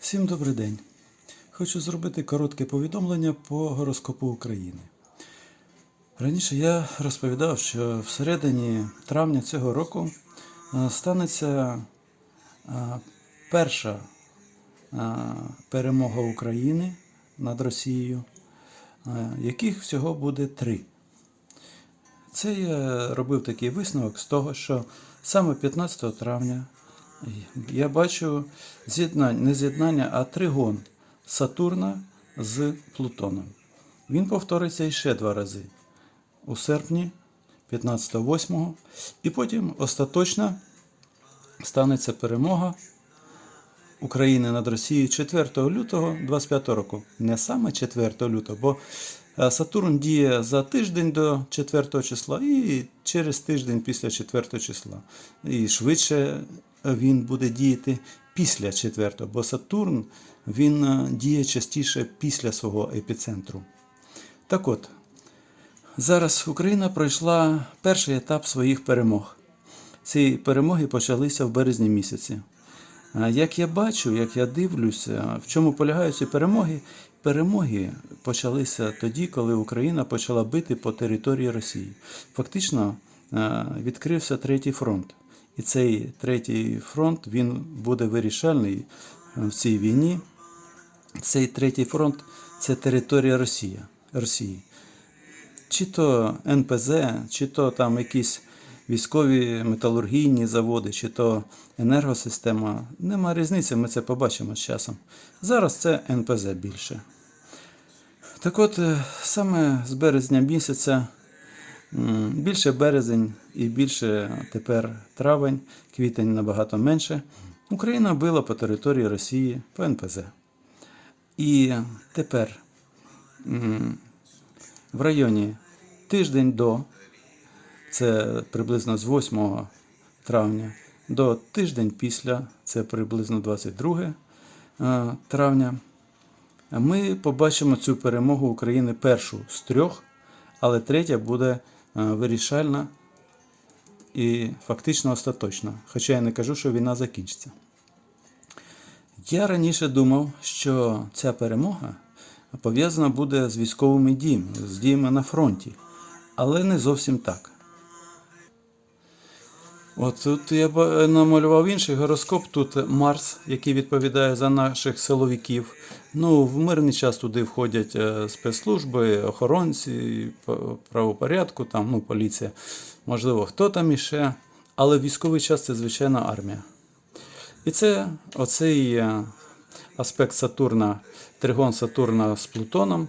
Всім добрий день. Хочу зробити коротке повідомлення по гороскопу України. Раніше я розповідав, що всередині травня цього року е, станеться е, перша е, перемога України над Росією, яких всього буде три. Це я робив такий висновок з того, що саме 15 травня я бачу з'єднання, не з'єднання, а тригон Сатурна з Плутоном. Він повториться іще два рази у серпні 15-8, і потім остаточно станеться перемога України над Росією 4 лютого 25 року. Не саме 4 лютого, бо е, Сатурн діє за тиждень до 4 числа і через тиждень після 4 числа. І швидше він буде діяти після 4, бо Сатурн він е, діє частіше після свого епіцентру. Так от, зараз Україна пройшла перший етап своїх перемог. Ці перемоги почалися в березні місяці. Як я бачу, як я дивлюся, в чому полягають ці перемоги? Перемоги почалися тоді, коли Україна почала бити по території Росії. Фактично е, відкрився третій фронт. І цей третій фронт він буде вирішальний е, в цій війні. Цей третій фронт це територія Росії. Росії. Чи то НПЗ, чи то там якісь військові металургійні заводи, чи то енергосистема. Нема різниці, ми це побачимо з часом. Зараз це НПЗ більше. Так от, е, саме з березня місяця, більше березень і більше тепер травень, квітень набагато менше, Україна била по території Росії по НПЗ. І тепер в районі тиждень до, це приблизно з 8 травня, до тиждень після, це приблизно 22 е, травня, ми побачимо цю перемогу України першу з трьох, але третя буде вирішальна і фактично остаточна. Хоча я не кажу, що війна закінчиться. Я раніше думав, що ця перемога пов'язана буде з військовими діями, з діями на фронті, але не зовсім так. От тут я намалював інший гороскоп. Тут Марс, який відповідає за наших силовиків. Ну, в мирний час туди входять е, спецслужби, охоронці, правопорядку, там, ну, поліція, можливо, хто там іще. Але військовий час це звичайно армія. І це оцей е, аспект Сатурна, тригон Сатурна з Плутоном,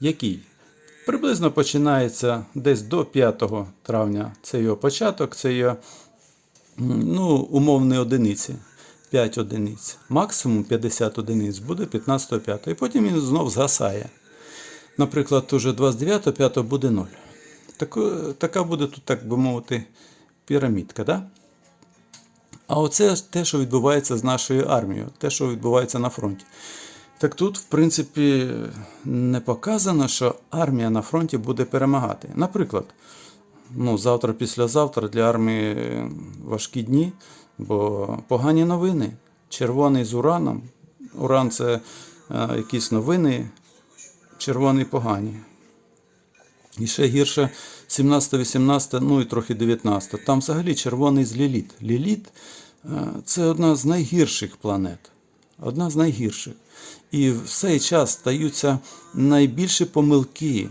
який приблизно починається десь до 5 травня. Це його початок, це його ну, умовні одиниці. 5 одиниць. Максимум 50 одиниць буде 15-5. І потім він знов згасає. Наприклад, уже 29-5 буде 0. Таку, така буде тут, так би мовити, пірамідка. Да? А оце те, що відбувається з нашою армією, те, що відбувається на фронті. Так тут, в принципі, не показано, що армія на фронті буде перемагати. Наприклад, ну, завтра, післязавтра для армії важкі дні, бо погані новини. Червоний з ураном. Уран це е, якісь новини, червоний погані. І ще гірше 17, 18, ну і трохи 19. Там взагалі червоний з Ліліт. Ліліт е, це одна з найгірших планет. Одна з найгірших. І в цей час стаються найбільші помилки.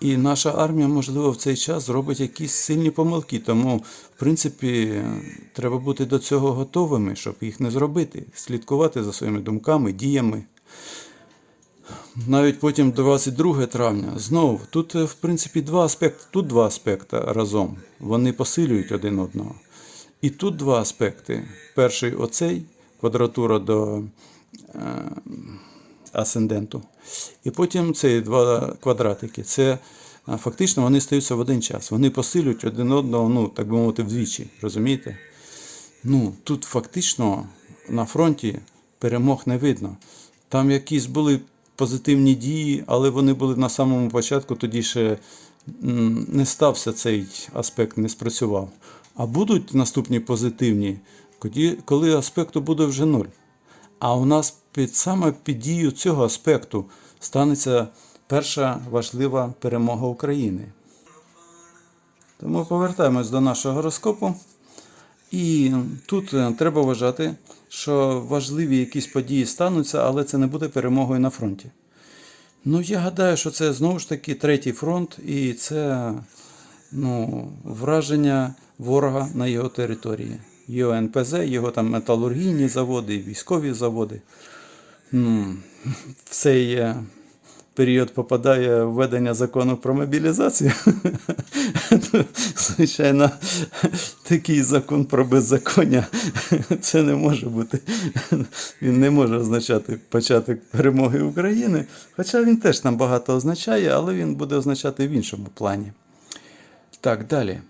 І наша армія, можливо, в цей час зробить якісь сильні помилки. Тому, в принципі, треба бути до цього готовими, щоб їх не зробити, слідкувати за своїми думками, діями. Навіть потім 22 травня. Знову, тут, в принципі, два аспекти. Тут два аспекти разом. Вони посилюють один одного. І тут два аспекти. Перший оцей квадратура до е, асценденту. І потім ці два квадратики. Це фактично вони стаються в один час. Вони посилюють один одного, ну, так би мовити, вдвічі. Розумієте? Ну, тут фактично на фронті перемог не видно. Там якісь були позитивні дії, але вони були на самому початку, тоді ще не стався цей аспект, не спрацював. А будуть наступні позитивні, коли аспекту буде вже нуль. А у нас під саме під дію цього аспекту станеться перша важлива перемога України. Тому повертаємось до нашого гороскопу. І тут е, треба вважати, що важливі якісь події стануться, але це не буде перемогою на фронті. Ну, я гадаю, що це знову ж таки третій фронт, і це ну, враження ворога на його території. Його НПЗ, його там металургійні заводи, військові заводи. Ну, в цей е, період попадає введення закону про мобілізацію. Звичайно, такий закон про беззаконня це не може бути. Він не може означати початок перемоги України. Хоча він теж там багато означає, але він буде означати в іншому плані. Так, далі.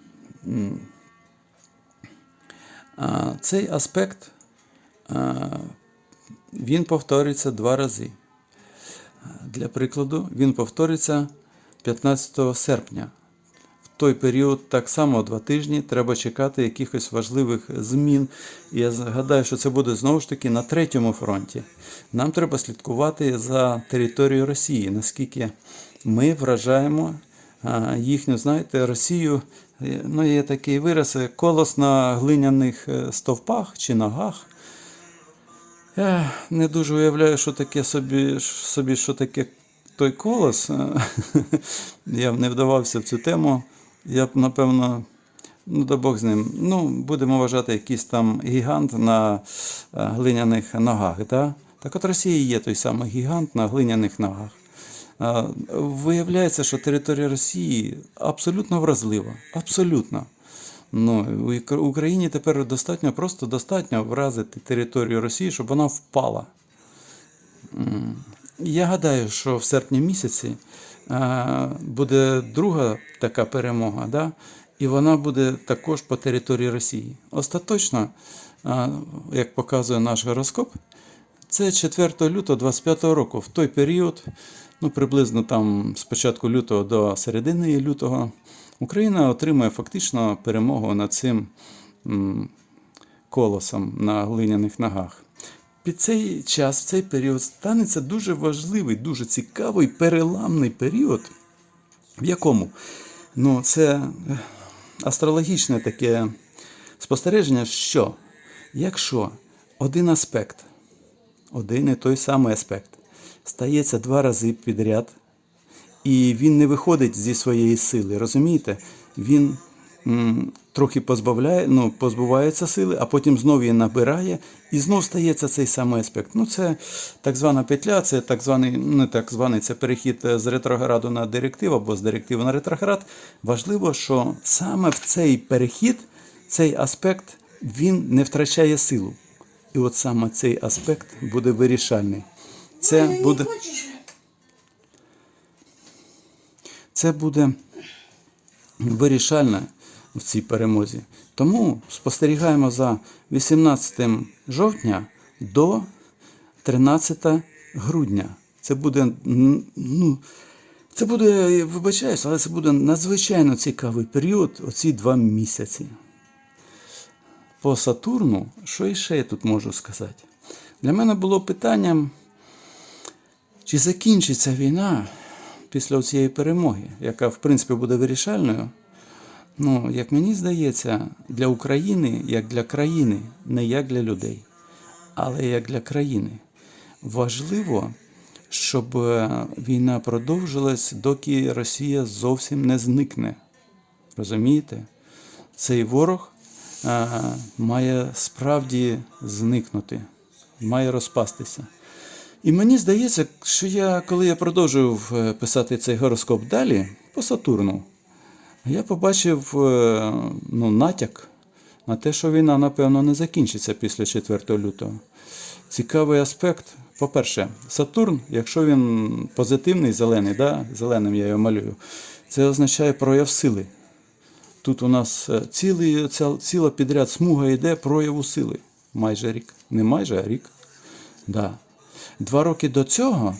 Цей аспект він повторюється два рази. Для прикладу, він повториться 15 серпня. В той період так само два тижні треба чекати якихось важливих змін. І я згадаю, що це буде знову ж таки на третьому фронті. Нам треба слідкувати за територією Росії, наскільки ми вражаємо їхню, знаєте, Росію. е, Ну, є такий вираз колос на глиняних е, стовпах чи ногах. Я не дуже уявляю, що таке собі, собі що таке той колос. Я б не вдавався в цю тему. Я б, напевно, ну да Бог з ним. Ну, будемо вважати якийсь там гігант на е, глиняних ногах. Да? Так от Росія є той самий гігант на глиняних ногах. Е, Виявляється, що територія Росії абсолютно вразлива. Абсолютно. Ну, Україні тепер достатньо, просто достатньо вразити територію Росії, щоб вона впала. Я гадаю, що в серпні місяці буде друга така перемога, да? і вона буде також по території Росії. Остаточно, як показує наш гороскоп, це 4 лютого 25 року. В той період, ну приблизно там з початку лютого до середини лютого, Україна отримує фактично перемогу над цим колосом на глиняних ногах. Під цей час, в цей період, станеться дуже важливий, дуже цікавий переламний період, в якому ну, це е, астрологічне таке спостереження, що якщо один аспект, один і той самий аспект, стається два рази підряд, і він не виходить зі своєї сили, розумієте? Він м, трохи позбавляє, ну, позбувається сили, а потім знову її набирає, і знов стається цей самий аспект. Ну, це так звана петля, це так званий, не так званий це перехід е, з ретрограду на директиву або з директиви на ретроград. Важливо, що саме в цей перехід, цей аспект, він не втрачає силу. І от саме цей аспект буде вирішальний. Це буде. Це буде вирішальне в цій перемозі. Тому спостерігаємо за 18 жовтня до 13 грудня. Це буде, ну, це буде, вибачаюсь, але це буде надзвичайно цікавий період, оці два місяці. По Сатурну, що іще я тут можу сказати? Для мене було питанням, чи закінчиться війна після цієї перемоги, яка в принципі буде вирішальною. Ну, як мені здається, для України, як для країни, не як для людей, але як для країни. Важливо, щоб е, війна продовжилась, доки Росія зовсім не зникне. Розумієте? Цей ворог е, має справді зникнути, має розпастися. І мені здається, що я, коли я продовжував е, писати цей гороскоп далі по Сатурну, я побачив е, ну, натяк на те, що війна, напевно, не закінчиться після 4 лютого. Цікавий аспект. По-перше, Сатурн, якщо він позитивний, зелений, да, зеленим я його малюю, це означає прояв сили. Тут у нас е, цілий, ціла підряд смуга йде прояву сили. Майже рік. Не майже, а рік. Да. Два роки до цього,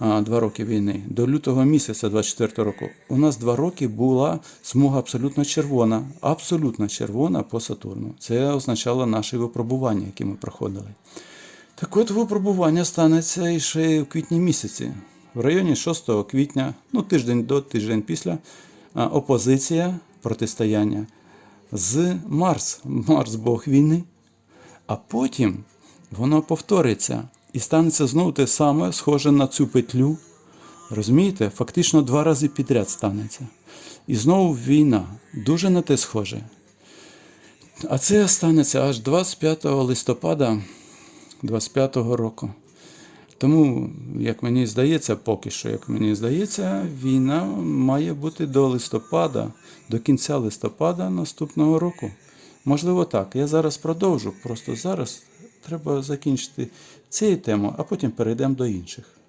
два роки війни, до лютого місяця 24 року, у нас два роки була смуга абсолютно червона, абсолютно червона по Сатурну. Це означало наші випробування, які ми проходили. Так от випробування станеться і ще в квітні місяці. В районі 6 квітня, ну тиждень до тиждень після, опозиція протистояння з Марс, Марс Бог війни. А потім воно повториться і станеться знову те саме, схоже на цю петлю. Розумієте? Фактично два рази підряд станеться. І знову війна. Дуже на те схоже. А це станеться аж 25 листопада 25-го року. Тому, як мені здається, поки що, як мені здається, війна має бути до листопада, до кінця листопада наступного року. Можливо, так. Я зараз продовжу. Просто зараз треба закінчити цю тему, а потім перейдемо до інших.